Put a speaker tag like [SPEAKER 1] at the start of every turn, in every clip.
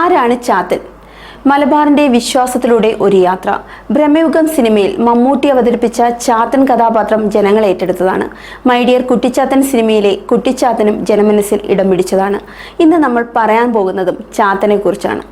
[SPEAKER 1] ആരാണ് ചാത്തൻ മലബാറിന്റെ വിശ്വാസത്തിലൂടെ ഒരു യാത്ര. ബ്രഹ്മയുഗം സിനിമയിൽ മമ്മൂട്ടി അവതരിപ്പിച്ച ചാത്തൻ കഥാപാത്രം ജനങ്ങൾ ഏറ്റെടുത്തതാണ്. മൈഡിയർ കുട്ടിച്ചാത്തൻ സിനിമയിലെ കുട്ടിച്ചാത്തനും ജനമനസ്സിൽ ഇടം പിടിച്ചതാണ്. ഇന്ന് നമ്മൾ പറയാൻ പോകുന്നതും ചാത്തനെ കുറിച്ചാണ്.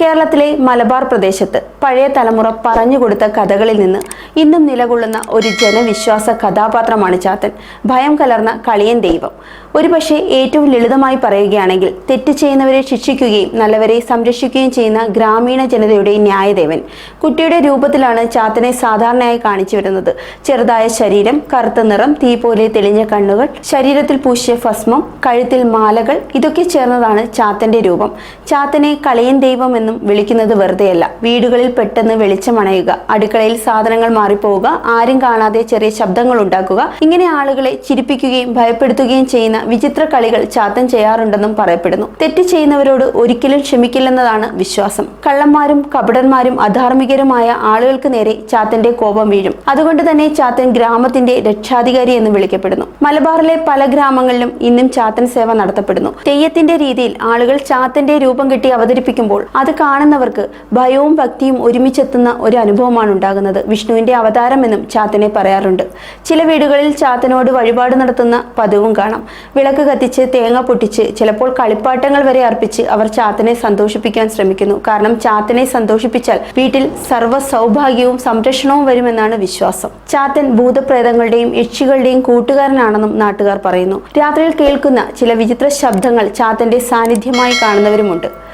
[SPEAKER 1] കേരളത്തിലെ മലബാർ പ്രദേശത്ത് പഴയ തലമുറ പറഞ്ഞുകൊടുത്ത കഥകളിൽ നിന്ന് ഇന്നും നിലകൊള്ളുന്ന ഒരു ജനവിശ്വാസ കഥാപാത്രമാണ് ചാത്തൻ. ഭയം കലർന്ന കളിയൻ ദൈവം. ഒരുപക്ഷെ ഏറ്റവും ലളിതമായി പറയുകയാണെങ്കിൽ തെറ്റ് ചെയ്യുന്നവരെ ശിക്ഷിക്കുകയും നല്ലവരെ സംരക്ഷിക്കുകയും ചെയ്യുന്ന ഗ്രാമീണ ജനതയുടെ ന്യായദേവൻ. കുട്ടിയുടെ രൂപത്തിലാണ് ചാത്തനെ സാധാരണയായി കാണിച്ചു വരുന്നത്. ചെറുതായ ശരീരം കറുത്ത നിറം തീ പോലെ തെളിഞ്ഞ കണ്ണുകൾ ശരീരത്തിൽ പൂശിയ ഭസ്മം കഴുത്തിൽ മാലകൾ ഇതൊക്കെ ചേർന്നതാണ് ചാത്തന്റെ രൂപം. ചാത്തനെ കളിയൻ ദൈവം വിളിക്കുന്നത് വെറുതെയല്ല. വീടുകളിൽ പെട്ടെന്ന് വെളിച്ചമണയുക അടുക്കളയിൽ സാധനങ്ങൾ മാറിപ്പോവുക. ആരും കാണാതെ ചെറിയ ശബ്ദങ്ങൾ ഉണ്ടാക്കുക. ഇങ്ങനെ ആളുകളെ ചിരിപ്പിക്കുകയും ഭയപ്പെടുത്തുകയും ചെയ്യുന്ന വിചിത്ര കളികൾ ചാത്തൻ ചെയ്യാറുണ്ടെന്നും പറയപ്പെടുന്നു. തെറ്റ് ചെയ്യുന്നവരോട് ഒരിക്കലും ക്ഷമിക്കില്ലെന്നതാണ് വിശ്വാസം. കള്ളന്മാരും കപടന്മാരും അധാർമികരുമായ ആളുകൾക്ക് നേരെ ചാത്തന്റെ കോപം വീഴും. അതുകൊണ്ട് തന്നെ ചാത്തൻ ഗ്രാമത്തിന്റെ രക്ഷാധികാരി എന്ന് വിളിക്കപ്പെടുന്നു. മലബാറിലെ പല ഗ്രാമങ്ങളിലും ഇന്നും ചാത്തൻ സേവ നടത്തപ്പെടുന്നു. തെയ്യത്തിന്റെ രീതിയിൽ ആളുകൾ ചാത്തന്റെ രൂപം കിട്ടി അവതരിപ്പിക്കുമ്പോൾ അത് കാണുന്നവർക്ക് ഭയവും ഭക്തിയും ഒരുമിച്ചെത്തുന്ന ഒരു അനുഭവമാണ് ഉണ്ടാകുന്നത്. വിഷ്ണുവിന്റെ അവതാരം എന്നും ചാത്തനെ പറയാറുണ്ട്. ചില വീടുകളിൽ ചാത്തനോട് വഴിപാട് നടത്തുന്ന പതിവും കാണാം. വിളക്ക് കത്തിച്ച് തേങ്ങ പൊട്ടിച്ച് ചിലപ്പോൾ കളിപ്പാട്ടങ്ങൾ വരെ അർപ്പിച്ച് അവർ ചാത്തനെ സന്തോഷിപ്പിക്കാൻ ശ്രമിക്കുന്നു. കാരണം ചാത്തനെ സന്തോഷിപ്പിച്ചാൽ വീട്ടിൽ സർവ സൗഭാഗ്യവും സംരക്ഷണവും വരുമെന്നാണ് വിശ്വാസം. ചാത്തൻ ഭൂതപ്രേതങ്ങളുടെയും യക്ഷികളുടെയും കൂട്ടുകാരനാണെന്നും നാട്ടുകാർ പറയുന്നു. രാത്രിയിൽ കേൾക്കുന്ന ചില വിചിത്ര ശബ്ദങ്ങൾ ചാത്തന്റെ സാന്നിധ്യമായി കാണുന്നവരുമുണ്ട്.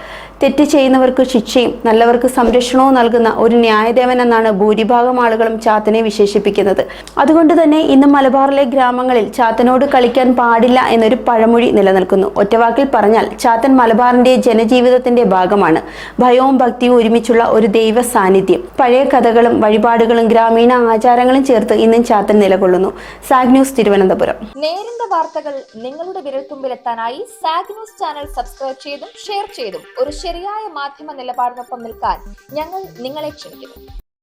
[SPEAKER 1] തെറ്റ് ചെയ്യുന്നവർക്ക് ശിക്ഷയും നല്ലവർക്ക് സംരക്ഷണവും നൽകുന്ന ഒരു ന്യായദേവൻ എന്നാണ് ഭൂരിഭാഗം ആളുകളും ചാത്തനെ വിശേഷിപ്പിക്കുന്നത്. അതുകൊണ്ട് തന്നെ ഇന്ന് മലബാറിലെ ഗ്രാമങ്ങളിൽ ചാത്തനോട് കളിക്കാൻ പാടില്ല എന്നൊരു പഴമൊഴി നിലനിൽക്കുന്നു. ഒറ്റവാക്കിൽ പറഞ്ഞാൽ ചാത്തൻ മലബാറിന്റെ ജനജീവിതത്തിന്റെ ഭാഗമാണ്. ഭയവും ഭക്തിയും ഒരുമിച്ചുള്ള ഒരു ദൈവ സാന്നിധ്യം. പഴയ കഥകളും വഴിപാടുകളും ഗ്രാമീണ ആചാരങ്ങളും ചേർത്ത് ഇന്നും ചാത്തൻ നിലകൊള്ളുന്നു. സാഗ് ന്യൂസ് തിരുവനന്തപുരം.
[SPEAKER 2] നേരിന്റെ വാർത്തകൾ നിങ്ങളുടെ വിരൽത്തുമ്പിലെത്താനായി സാഗ് ന്യൂസ് ചാനൽ സബ്സ്ക്രൈബ് ചെയ്തും ഷെയർ ചെയ്തും ഒരു ശരിയായ മാധ്യമ നിലപാടിനൊപ്പം നിൽക്കാൻ ഞങ്ങൾ നിങ്ങളെ ക്ഷണിക്കുന്നു.